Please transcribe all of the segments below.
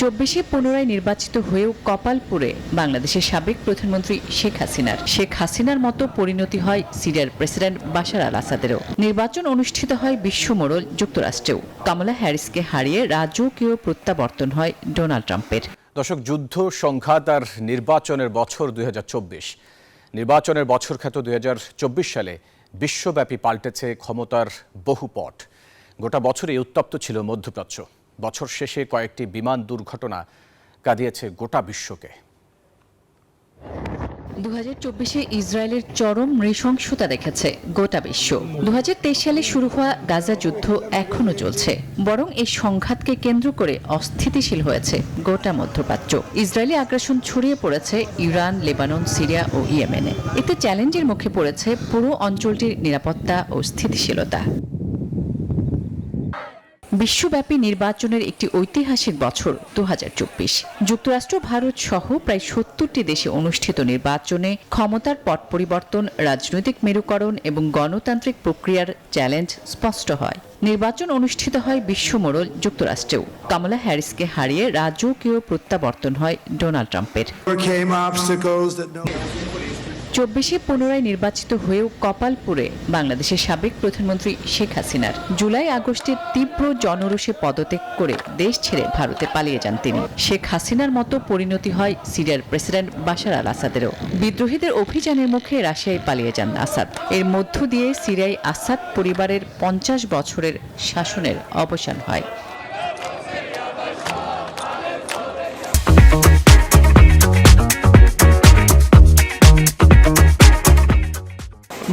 চব্বিশে পুনরায় নির্বাচিত হয়েও কপালপুরে বাংলাদেশের সাবেক প্রধানমন্ত্রী শেখ হাসিনার। শেখ হাসিনার মতো পরিণতি হয় সিরিয়ার প্রেসিডেন্ট বাশার আল আসাদেরও। নির্বাচন অনুষ্ঠিত হয় বিশ্বমোড়ল যুক্তরাষ্ট্রেও। কামালা হ্যারিসকে হারিয়ে রাজকীয় প্রত্যাবর্তন হয় ডোনাল্ড ট্রাম্পের। দর্শক, যুদ্ধ, সংঘাত আর নির্বাচনের বছর দুই হাজার চব্বিশ। নির্বাচনের বছর খ্যাত দুই হাজার চব্বিশ সালে বিশ্বব্যাপী পাল্টেছে ক্ষমতার বহু পট। গোটা বছরে উত্তপ্ত ছিল মধ্যপ্রাচ্য। বছর শেষে কয়েকটি বিমান দুর্ঘটনা কাঁদিয়েছে গোটা বিশ্বকে। দু চব্বিশে ইসরায়েলের চরম নৃশংসতা দেখেছে গোটা বিশ্ব। দু হাজার তেইশ সালে শুরু হওয়া গাজা যুদ্ধ এখনও চলছে, বরং এই সংঘাতকে কেন্দ্র করে অস্থিতিশীল হয়েছে গোটা মধ্যপ্রাচ্য। ইসরায়েলি আগ্রাসন ছড়িয়ে পড়েছে ইরান, লেবানন, সিরিয়া ও ইয়েমেনে। এতে চ্যালেঞ্জের মুখে পড়েছে পুরো অঞ্চলটির নিরাপত্তা ও স্থিতিশীলতা। বিশ্বব্যাপী নির্বাচনের একটি ঐতিহাসিক বছর দু যুক্তরাষ্ট্র, ভারত সহ প্রায় সত্তরটি দেশে অনুষ্ঠিত নির্বাচনে ক্ষমতার পট পরিবর্তন, রাজনৈতিক মেরুকরণ এবং গণতান্ত্রিক প্রক্রিয়ার চ্যালেঞ্জ স্পষ্ট হয়। নির্বাচন অনুষ্ঠিত হয় বিশ্বমোড়ল যুক্তরাষ্ট্রেও। কামালা হ্যারিসকে হারিয়ে রাজকীয় প্রত্যাবর্তন হয় ডোনাল্ড ট্রাম্পের। চব্বিশে পুনরায় নির্বাচিত হয়েও কপালপুরে বাংলাদেশের সাবেক প্রধানমন্ত্রী শেখ হাসিনার জুলাই আগস্টে তীব্র জনরোষে পদত্যাগ করে দেশ ছেড়ে ভারতে পালিয়ে যান তিনি। শেখ হাসিনার মতো পরিণতি হয় সিরিয়ার প্রেসিডেন্ট বাশার আল আসাদেরও। বিদ্রোহীদের অভিযানের মুখে রাশিয়ায় পালিয়ে যান আসাদ। এর মধ্য দিয়ে সিরিয়ায় আসাদ পরিবারের পঞ্চাশ বছরের শাসনের অবসান হয়।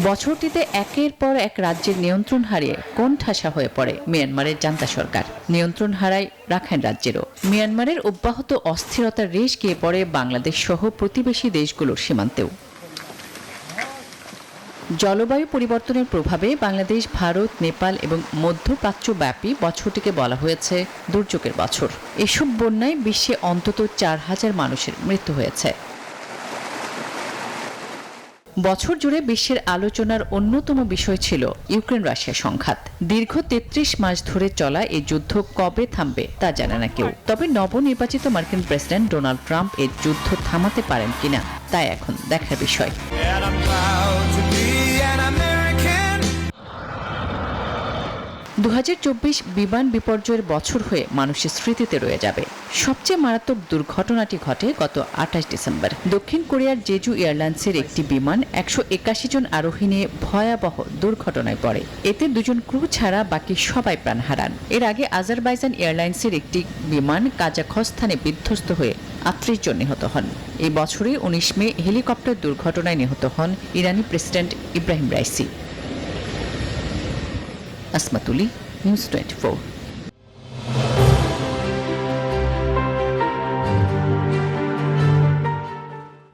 বছরটিতে একের পর এক রাজ্যের নিয়ন্ত্রণ হারিয়ে কোণঠাসা হয়ে পড়ে মিয়ানমারের জান্তা সরকার। নিয়ন্ত্রণ হারায় রাখাইন রাজ্যেরও। মিয়ানমারের অব্যাহত অস্থিরতার রেশ গিয়ে পড়ে বাংলাদেশ সহ প্রতিবেশী দেশগুলোর সীমান্তেও। জলবায়ু পরিবর্তনের প্রভাবে বাংলাদেশ, ভারত, নেপাল এবং মধ্যপ্রাচ্যব্যাপী বছরটিকে বলা হয়েছে দুর্যোগের বছর। এসব বন্যায় বিশ্বে অন্তত চার হাজার মানুষের মৃত্যু হয়েছে। বছর জুড়ে বিশ্বের আলোচনার অন্যতম বিষয় ছিল ইউক্রেন রাশিয়া সংঘাত। দীর্ঘ তেত্রিশ মাস ধরে চলা এই যুদ্ধ কবে থামবে তা জানে না কেউ। তবে নবনির্বাচিত মার্কিন প্রেসিডেন্ট ডোনাল্ড ট্রাম্প এই যুদ্ধ থামাতে পারেন কিনা, তাই এখন দেখার বিষয়। দু হাজার চব্বিশ বিমান বিপর্যয়ের বছর হয়ে মানুষের স্মৃতিতে রয়ে যাবে। সবচেয়ে মারাত্মক দুর্ঘটনাটি ঘটে গত আঠাশ ডিসেম্বর। দক্ষিণ কোরিয়ার জেজু এয়ারলাইন্সের একটি বিমান একশো একাশি জন আরোহী নিয়ে ভয়াবহ দুর্ঘটনায় পড়ে। এতে দুজন ক্রু ছাড়া বাকি সবাই প্রাণ হারান। এর আগে আজারবাইজান এয়ারলাইন্সের একটি বিমান কাজাখস্তানে বিধ্বস্ত হয়ে আটত্রিশ জন নিহত হন। এই বছরে উনিশ মে হেলিকপ্টার দুর্ঘটনায় নিহত হন ইরানি প্রেসিডেন্ট ইব্রাহিম রাইসি। ಅಸ್ಮತುಲಿ ನ್ಯೂಸ್ ಟ್ವೆಂಟಿ ಫೋರ್